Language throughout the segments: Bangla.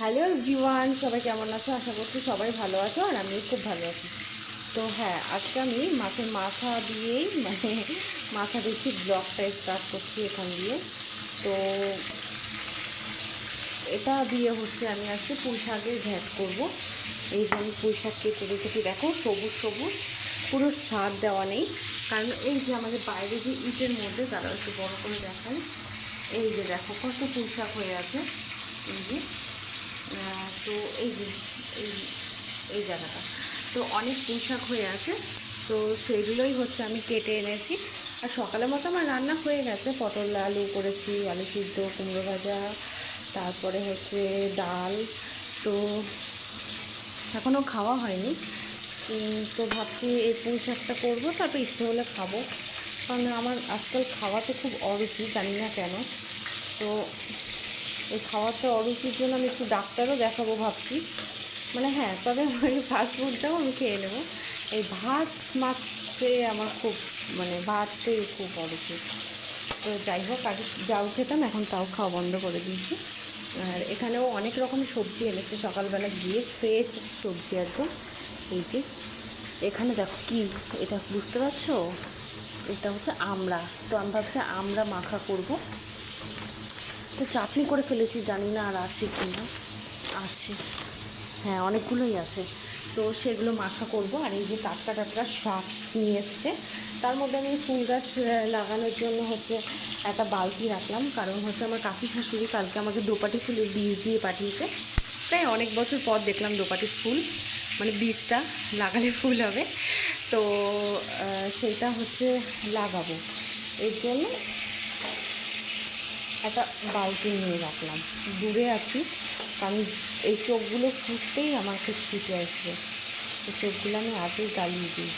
হ্যালো জিওয়ান সবাই কেমন আছো? আশা করছি সবাই ভালো আছো আর আমিও খুব ভালো আছি। তো হ্যাঁ আজকে আমি মাছের মাথা দিয়েই মানে মাথা দেখি ব্লগটা স্টার্ট করছি এখান দিয়ে। তো এটা দিয়ে হচ্ছে আমি আজকে পুঁই শাকের ঘ্যাট করব। এই যে আমি পুঁই শাক কেটে রেখেছি, দেখো সবুজ সবুজ, পুরো স্বাদ দেওয়া নেই। কারণ এই যে আমাদের বাইরে যে ইটের মধ্যে তারা একটু বড় করে দেখায় এই যে দেখো কত পুঁই শাক হয়ে আছে। এই যে তো এই যে, এই এই জায়গাটা। তো অনেক পুঁই শাক হয়ে আছে। তো সেগুলোই হচ্ছে আমি কেটে এনেছি। আর সকালের মতো আমার রান্না হয়ে গেছে। পটল, আলু করেছি, আলু সিদ্ধ, কুমড়ো ভাজা, তারপরে হচ্ছে ডাল। তো এখনও খাওয়া হয়নি। তো ভাবছি এই পুঁই শাকটা করব, তারপর ইচ্ছে হলে খাব। কারণ আমার আজকাল খাওয়াতে খুব অরুচি, জানি না কেন। তো এই খাওয়াতে অরুচির জন্য আমি একটু ডাক্তারও দেখাবো ভাবছি। মানে হ্যাঁ তবে ওই ফাস্ট ফুডটাও আমি খেয়ে নেব। এই ভাত, মাছে আমার খুব মানে ভাতে খুব অরুচি তো যাই হোক, আগে যাও খেতাম, এখন তাও খাওয়া বন্ধ করে দিয়েছি। আর এখানেও অনেক রকম সবজি এনেছে। সকালবেলা গিয়ে ফ্রেশ সবজি একদম। এই যে, এখানে দেখো কি, এটা বুঝতে পারছ? এটা হচ্ছে আমড়া। তো আমি ভাবছি আমরা মাখা করব। তো চাটনি করে ফেলেছি জানি না আর আছে কি না আছে। হ্যাঁ অনেকগুলোই আছে। তো সেগুলো মাখা করব আর এই যে টাটকা টাটকা শাক নিয়ে এসছে। তার মধ্যে আমি ফুল গাছ লাগানোর জন্য হচ্ছে একটা বালতি রাখলাম কারণ হচ্ছে আমার কাকি শাশুড়ি কালকে আমাকে দোপাটি ফুলের বীজ দিয়ে পাঠিয়েছে। তাই অনেক বছর পর দেখলাম দোপাটি ফুল মানে বীজটা লাগালে ফুল হবে। তো সেটা হচ্ছে লাগাবো। এর জন্য একটা বালতি নিয়ে রাখলাম। দূরে আছি, কারণ এই চোখগুলো ফুটতেই আমার খুব ছুটে আসবে। এই চোখগুলো আমি আগেই গালিয়ে দিই।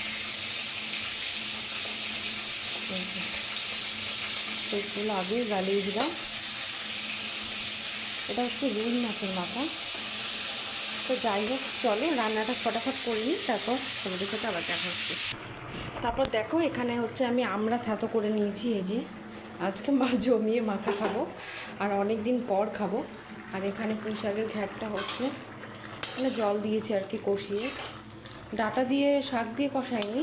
চোখগুলো আগেই গালিয়ে দিলাম। এটা হচ্ছে রুই মাছের মাথা। তো যাই হোক, চলে রান্নাটা ফটাফট করে নিই, তারপর তোমাদের সাথে আবার দেখা হচ্ছে। তারপর দেখো, এখানে হচ্ছে আমি আমরা থাতো করে নিয়েছি, এই যে। আজকে মা জমিয়ে মাথা খাব আর অনেক দিন পর খাব। আর এখানে পুঁই শাকের ঘ্যাটটা হচ্ছে মানে জল দিয়েছি আর কি কষিয়ে। ডাটা দিয়ে শাক দিয়ে কষাইনি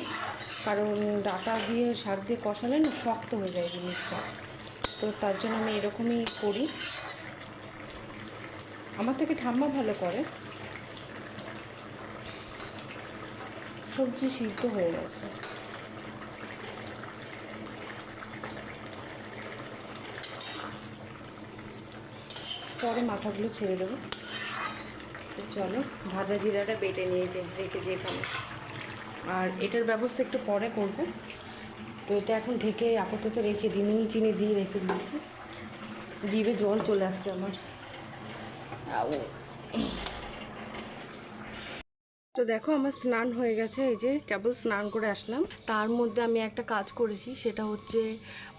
কারণ ডাটা দিয়ে শাক দিয়ে কষালে না শক্ত হয়ে যায় জিনিসটা। তো তার জন্য আমি এরকমই করি। আমার থেকে ঠাম্মা ভালো করে। সবজি সিদ্ধ হয়ে গেছে। পরে মাথাগুলো ছেড়ে দেবো। তো চলো, ভাজা জিরাটা বেটে নিয়েছে রেখেছি এখানে। আর এটার ব্যবস্থা একটু পরে করব। তো এটা এখন ঢেকে আপাতত রেখে দিই, নুন চিনি দিয়ে রেখে দিয়েছি। জিভে জল চলে আসছে আমার। আউ। তো দেখো আমার স্নান হয়ে গেছে, এই যে কেবল স্নান করে আসলাম। তার মধ্যে আমি একটা কাজ করেছি, সেটা হচ্ছে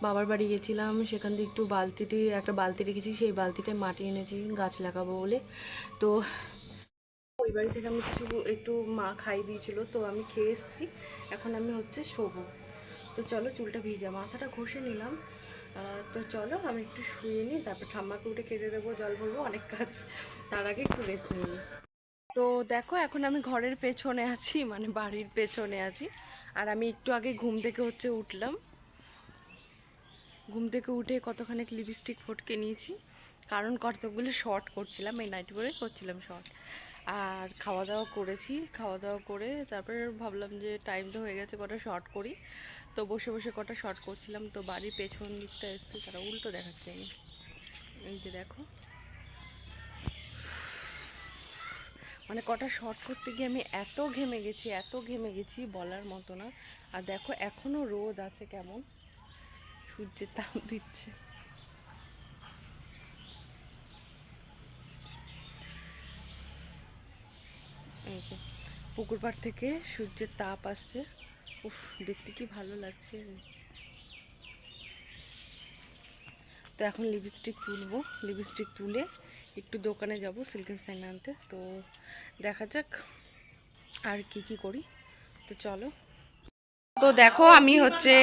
বাবার বাড়ি গেছিলাম, সেখান থেকে একটু বালতিটি, একটা বালতি রেখেছি, সেই বালতিটায় মাটি এনেছি, গাছ লাগাবো বলে। তো ওই বাড়ি থেকে আমি কিছু একটু মা খাই দিয়েছিল, তো আমি খেয়ে এসেছি, এখন আমি হচ্ছে শোবো। তো চলো চুলটা ভিজা, মাথাটা ঘষে নিলাম। তো চলো আমি একটু শুয়ে নিই, তারপর ঠাম্মাকে উঠে খেতে দেবো, জল ভরবো, অনেক কাজ। তার আগে একটু রেস্ট নিই। তো দেখো, এখন আমি ঘরের পেছনে আছি মানে বাড়ির পেছনে আছি। আর আমি একটু আগে ঘুম থেকে হচ্ছে উঠলাম। ঘুম থেকে উঠে কতখানি লিপস্টিক ফটকে নিয়েছি। কারণ কতগুলো শর্ট করছিলাম, এই নাইট পরে করছিলাম শর্ট আর খাওয়া দাওয়া করেছি খাওয়া দাওয়া করে তারপরে ভাবলাম যে টাইম তো হয়ে গেছে কটা শর্ট করি। তো বসে বসে কটা শর্ট করছিলাম, তো বাড়ির পেছন দিকটা এসছে, তারা উল্টো দেখাচ্ছে। আমি এই যে দেখো। মানে কটা শর্ট করতে গিয়ে আমি এত ঘেমে গেছি, এত ঘেমে গেছি বলার মতো না। আর দেখো এখনও রোদ আছে কেমন? সূর্যের তাপ দিচ্ছে। পুকুর পাড় থেকে সূর্যের তাপ আসছে। উফ, দেখতে কি ভালো লাগছে। তো এখন লিপস্টিক তুলবো। লিপস্টিক তুলে একটু দোকানে যাব সিল্কেন সাইন আনতে। তো দেখা যাক আর কি কি করি। তো চলো। তো দেখো, আমি হচ্ছে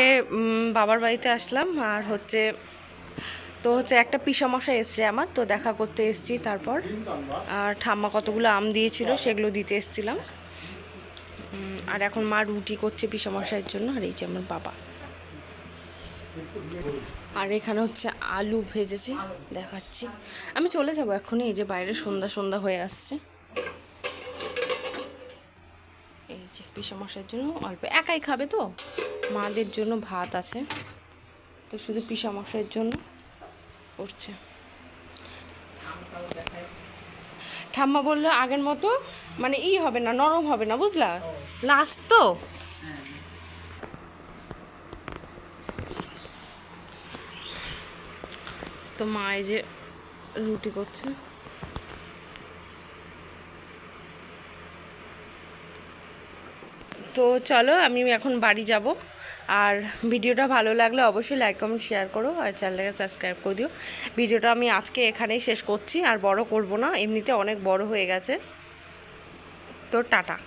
বাবার বাড়িতে আসলাম। আর হচ্ছে, তো হচ্ছে একটা পিসামশা এসছে আমার। তো দেখা করতে এসছি তারপর। আর ঠাম্মা কতগুলো আম দিয়েছিল, সেগুলো দিতে এসছিলাম। আর এখন মা রুটি করছে পিসামশাইয়ের জন্য, আর এই যে আমার বাবা। আর এখানে হচ্ছে আলু ভেজেছি, দেখাচ্ছি। আমি চলে যাব এখনই, এই যে বাইরে সন্ধ্যা সন্ধ্যা হয়ে আসছে। এই যে পিসামশাইয়ের জন্য অল্প, একাই খাবে তো? মাদের জন্য ভাত আছে। তো শুধু পিসামশাইয়ের জন্য করছে। ঠাম্মা বলল আগের মতো মানে ই হবে না, নরম হবে না, বুঝলা? লাস্ট তো? তো মা এই যে রুটি করছে। তো চলো, আমি এখন বাড়ি যাব। আর ভিডিওটা ভালো লাগলে অবশ্যই লাইক কমেন্ট শেয়ার করো আর চ্যানেলটাকে সাবস্ক্রাইব করে দিও। ভিডিওটা আমি আজকে এখানেই শেষ করছি, আর বড় করব না। এমনিতে অনেক বড় হয়ে গেছে। তো টাটা।